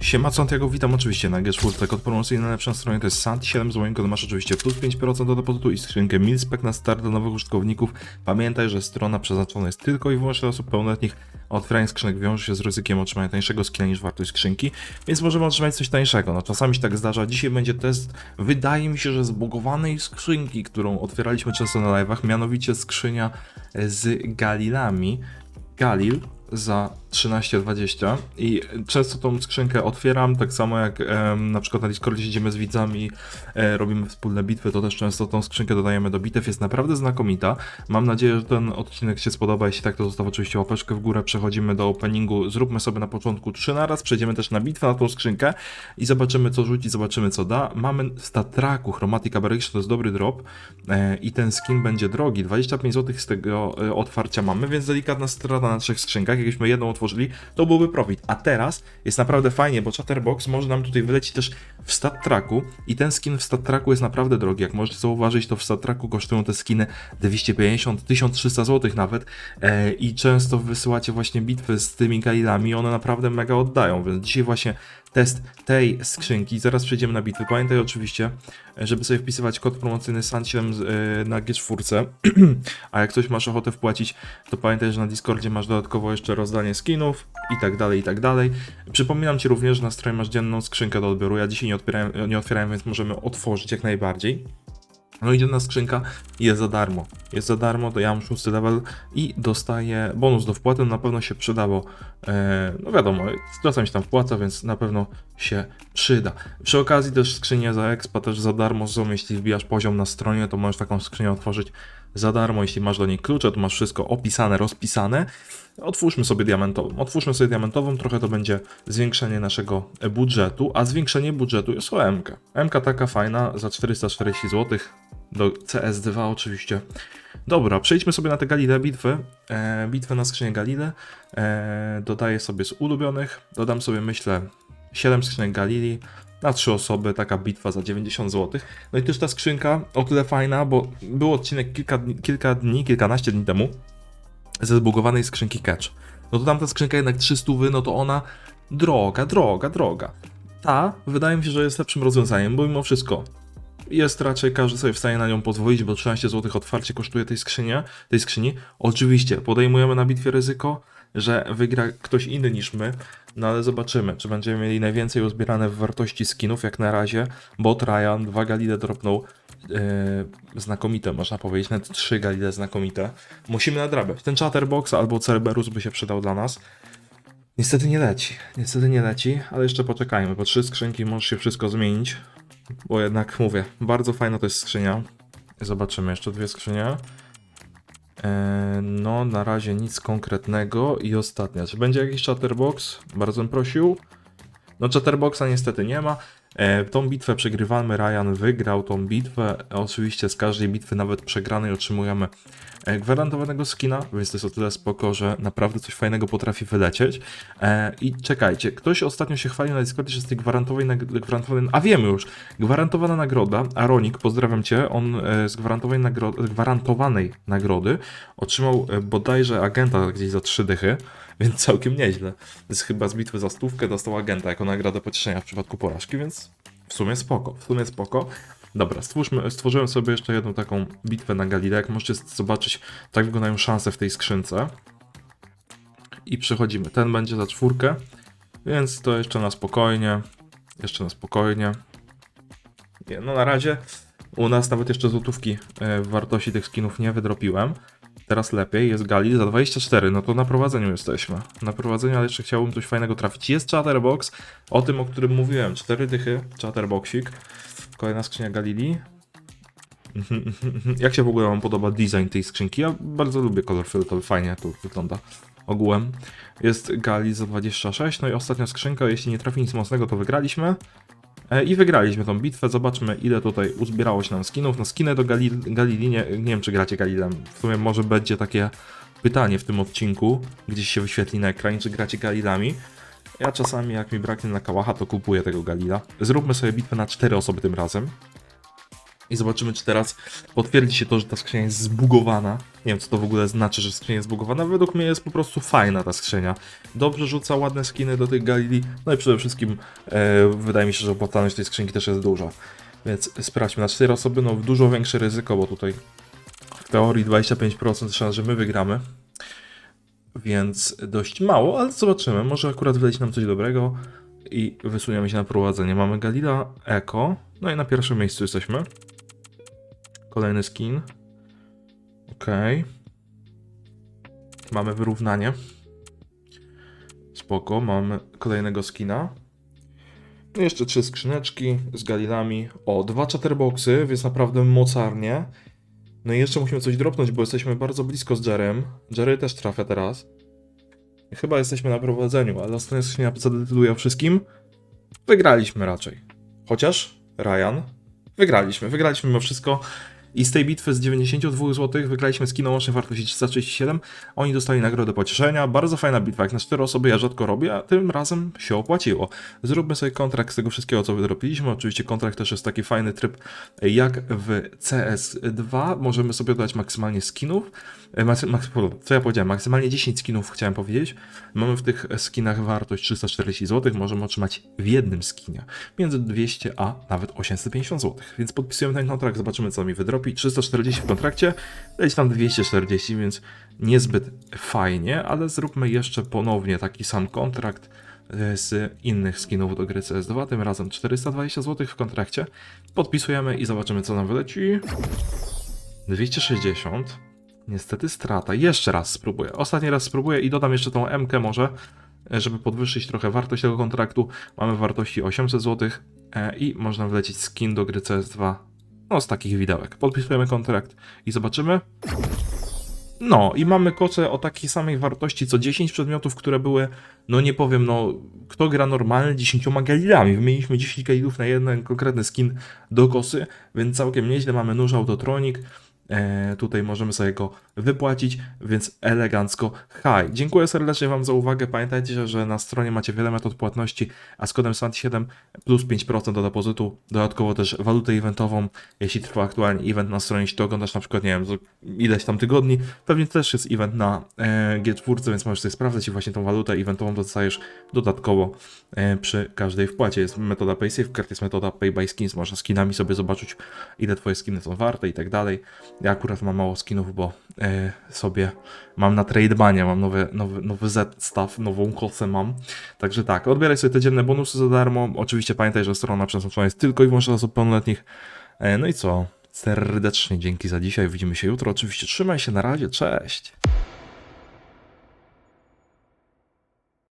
Siema Santiago, witam oczywiście na G4, kod promocyjny na lepszej stronie to jest Sant7 z moim masz oczywiście plus 5% do depozytu i skrzynkę Milspec na start dla nowych użytkowników. Pamiętaj, że strona przeznaczona jest tylko i wyłącznie dla osób pełnoletnich, otwieranie skrzynek wiąże się z ryzykiem otrzymania tańszego skina niż wartość skrzynki, więc możemy otrzymać coś tańszego, no czasami się tak zdarza. Dzisiaj będzie test, wydaje mi się, że zbugowanej skrzynki, którą otwieraliśmy często na live'ach, mianowicie skrzynia z Galilami. Galil za 13,20 i często tą skrzynkę otwieram, tak samo jak em, na przykład na Discordzie siedzimy z widzami, e, robimy wspólne bitwy, to też często tą skrzynkę dodajemy do bitew, jest naprawdę znakomita. Mam nadzieję, że ten odcinek się spodoba, jeśli tak to zostaw oczywiście łapeczkę w górę, przechodzimy do openingu, zróbmy sobie na początku 3 na raz, przejdziemy też na bitwę na tą skrzynkę i zobaczymy co rzuci, zobaczymy co da. Mamy w statraku Chromatic Aberration, to jest dobry drop e, i ten skin będzie drogi, 25 zł z tego e, otwarcia mamy, więc delikatna strata na trzech skrzynkach, jakbyśmy jedną otworzyli, to byłby profit. A teraz jest naprawdę fajnie, bo Chatterbox może nam tutaj wylecieć też w stat tracku i ten skin w stat tracku jest naprawdę drogi. Jak możecie zauważyć, to w stat tracku kosztują te skiny 250, 1300 zł nawet e, i często wysyłacie właśnie bitwy z tymi Galilami, one naprawdę mega oddają, więc dzisiaj właśnie test tej skrzynki. Zaraz przejdziemy na bitwy. Pamiętaj oczywiście, żeby sobie wpisywać kod promocyjny SAN7 z, e, na G4. A jak coś masz ochotę wpłacić, to pamiętaj, że na Discordzie masz dodatkowo jeszcze rozdanie skinów i tak dalej, i tak dalej. Przypominam Ci również, że na stronie masz dzienną skrzynkę do odbioru. Ja dzisiaj nie nie otwierałem więc możemy otworzyć jak najbardziej. No i jedna skrzynka jest za darmo. Jest za darmo, to ja mam szósty level i dostaję bonus do wpłaty, na pewno się przydało. E, no wiadomo, czasem się tam wpłaca, więc na pewno się przyda. Przy okazji też skrzynie za expa też za darmo są, jeśli wbijasz poziom na stronie, to możesz taką skrzynię otworzyć za darmo, jeśli masz do niej klucze, to masz wszystko opisane, rozpisane. Otwórzmy sobie diamentową. Otwórzmy sobie diamentową, trochę to będzie zwiększenie naszego budżetu, a zwiększenie budżetu jest o MK. MK taka fajna za 440 zł do CS2 oczywiście. Dobra, przejdźmy sobie na te Galile bitwy. E, bitwę na skrzynię Galile. E, dodaję sobie z ulubionych. Dodam sobie, myślę, 7 skrzynek Galili na 3 osoby, taka bitwa za 90 zł. No i też ta skrzynka o tyle fajna, bo był odcinek kilka, kilka dni, kilkanaście dni temu ze zbugowanej skrzynki Catch. No to tamta skrzynka jednak 300, no to ona droga, droga, droga. Ta wydaje mi się, że jest lepszym rozwiązaniem, bo mimo wszystko jest raczej każdy sobie w stanie na nią pozwolić, bo 13 zł otwarcie kosztuje tej skrzynie, tej skrzyni. Oczywiście podejmujemy na bitwie ryzyko, że wygra ktoś inny niż my, no ale zobaczymy, czy będziemy mieli najwięcej uzbierane w wartości skinów, jak na razie, bo Ryan dwa galile dropnął yy, znakomite, można powiedzieć, nawet trzy galile znakomite. Musimy nadrabiać. Ten Chatterbox albo Cerberus by się przydał dla nas. Niestety nie leci, niestety nie leci, ale jeszcze poczekajmy, bo trzy skrzynki może się wszystko zmienić, bo jednak mówię, bardzo fajna to jest skrzynia. Zobaczymy jeszcze dwie skrzynie. Eee, no, na razie nic konkretnego. I ostatnia. Czy będzie jakiś chatterbox? Bardzo bym prosił. No, chatterboxa niestety nie ma. E, tą bitwę przegrywamy. Ryan wygrał tą bitwę. Oczywiście z każdej bitwy, nawet przegranej, otrzymujemy e, gwarantowanego skina, więc to jest o tyle spoko, że naprawdę coś fajnego potrafi wylecieć. E, I czekajcie, ktoś ostatnio się chwalił na Discordzie, że tej gwarantowanej, gwarantowanej a wiemy już, gwarantowana nagroda, Aronik, pozdrawiam Cię, on z gwarantowanej, nagro- gwarantowanej nagrody otrzymał bodajże agenta gdzieś za trzy dychy, więc całkiem nieźle. Z chyba z bitwy za stówkę dostał agenta jako nagrodę pocieszenia w przypadku porażki, więc w sumie spoko, w sumie spoko. Dobra, stwórzmy, stworzyłem sobie jeszcze jedną taką bitwę na Galilei. Jak możecie zobaczyć, tak wyglądają szanse w tej skrzynce. I przechodzimy. Ten będzie za czwórkę, więc to jeszcze na spokojnie. Jeszcze na spokojnie. Nie, no na razie u nas nawet jeszcze złotówki e, w wartości tych skinów nie wydropiłem. Teraz lepiej, jest Gali za 24, no to na prowadzeniu jesteśmy. Na prowadzeniu, ale jeszcze chciałbym coś fajnego trafić. Jest Chatterbox, o tym, o którym mówiłem. Cztery dychy, Chatterboxik. Kolejna skrzynia Galili. Jak się w ogóle wam podoba design tej skrzynki? Ja bardzo lubię kolor fioletowy, fajnie tu wygląda ogółem. Jest Gali za 26, no i ostatnia skrzynka, jeśli nie trafi nic mocnego, to wygraliśmy. E, I wygraliśmy tą bitwę. Zobaczmy, ile tutaj uzbierało się nam skinów. No, skiny do Galil nie, nie wiem, czy gracie Galilem. W sumie może będzie takie pytanie w tym odcinku, gdzieś się wyświetli na ekranie, czy gracie Galilami. Ja czasami, jak mi braknie na kałacha, to kupuję tego Galila. Zróbmy sobie bitwę na cztery osoby tym razem. I zobaczymy, czy teraz potwierdzi się to, że ta skrzynia jest zbugowana. Nie wiem, co to w ogóle znaczy, że skrzynia jest zbugowana. Według mnie jest po prostu fajna ta skrzynia. Dobrze rzuca ładne skiny do tych Galili. No i przede wszystkim e, wydaje mi się, że opłacalność tej skrzynki też jest duża. Więc sprawdźmy. Na 4 osoby no dużo większe ryzyko, bo tutaj w teorii 25% szans, że my wygramy. Więc dość mało, ale zobaczymy. Może akurat wyleci nam coś dobrego i wysuniemy się na prowadzenie. Mamy Galila Eco. No i na pierwszym miejscu jesteśmy. Kolejny skin. Ok. Mamy wyrównanie. Spoko, mamy kolejnego skina. No jeszcze trzy skrzyneczki z galilami. O, dwa chatterboxy, więc naprawdę mocarnie. No i jeszcze musimy coś dropnąć, bo jesteśmy bardzo blisko z Jerem. Jerry też trafia teraz. Chyba jesteśmy na prowadzeniu, ale ostatnia skrzynia zadecyduje o wszystkim. Wygraliśmy raczej. Chociaż, Ryan, wygraliśmy. Wygraliśmy mimo wszystko. I z tej bitwy z 92 zł wygraliśmy skin o łącznej wartości 337. Oni dostali nagrodę pocieszenia. Bardzo fajna bitwa. Jak na 4 osoby ja rzadko robię, a tym razem się opłaciło. Zróbmy sobie kontrakt z tego wszystkiego, co wydropiliśmy. Oczywiście kontrakt też jest taki fajny tryb jak w CS2. Możemy sobie dodać maksymalnie skinów. E, co ja powiedziałem? Maksymalnie 10 skinów chciałem powiedzieć. Mamy w tych skinach wartość 340 zł. Możemy otrzymać w jednym skinie między 200 a nawet 850 zł. Więc podpisujemy ten kontrakt, zobaczymy co mi wydropi. 340 w kontrakcie, leci tam 240, więc niezbyt fajnie, ale zróbmy jeszcze ponownie taki sam kontrakt e, z innych skinów do gry CS2, tym razem 420 zł w kontrakcie. Podpisujemy i zobaczymy co nam wyleci. 260. Niestety strata. Jeszcze raz spróbuję. Ostatni raz spróbuję i dodam jeszcze tą MK może, e, żeby podwyższyć trochę wartość tego kontraktu. Mamy wartości 800 zł e, i można wlecieć skin do gry CS2. No z takich widełek. Podpisujemy kontrakt i zobaczymy. No i mamy koce o takiej samej wartości co 10 przedmiotów, które były, no nie powiem, no kto gra normalnie 10 galilami. Wymieniliśmy 10 galilów na jeden konkretny skin do kosy, więc całkiem nieźle. Mamy nóż autotronik. E, tutaj możemy sobie go wypłacić, więc elegancko. Hi, dziękuję serdecznie Wam za uwagę. Pamiętajcie, że na stronie macie wiele metod płatności, a z kodem SANT7 plus 5% do depozytu. Dodatkowo też walutę eventową, jeśli trwa aktualnie event na stronie, jeśli to oglądasz na przykład, nie wiem, ileś tam tygodni, pewnie też jest event na e, G4, więc możesz sobie sprawdzać i właśnie tą walutę eventową dostajesz dodatkowo e, przy każdej wpłacie. Jest metoda PaySafeCard, jest metoda Pay można skinami sobie zobaczyć, ile Twoje skiny są warte i tak dalej. Ja akurat mam mało skinów, bo e, sobie mam na tradebanie, mam nowy, nowy, nowy Z staw, nową kosę mam. Także tak, odbieraj sobie te dzienne bonusy za darmo. Oczywiście pamiętaj, że strona przeznaczona jest tylko i wyłącznie dla osób pełnoletnich. E, no i co? Serdecznie dzięki za dzisiaj. Widzimy się jutro. Oczywiście trzymaj się na razie. Cześć.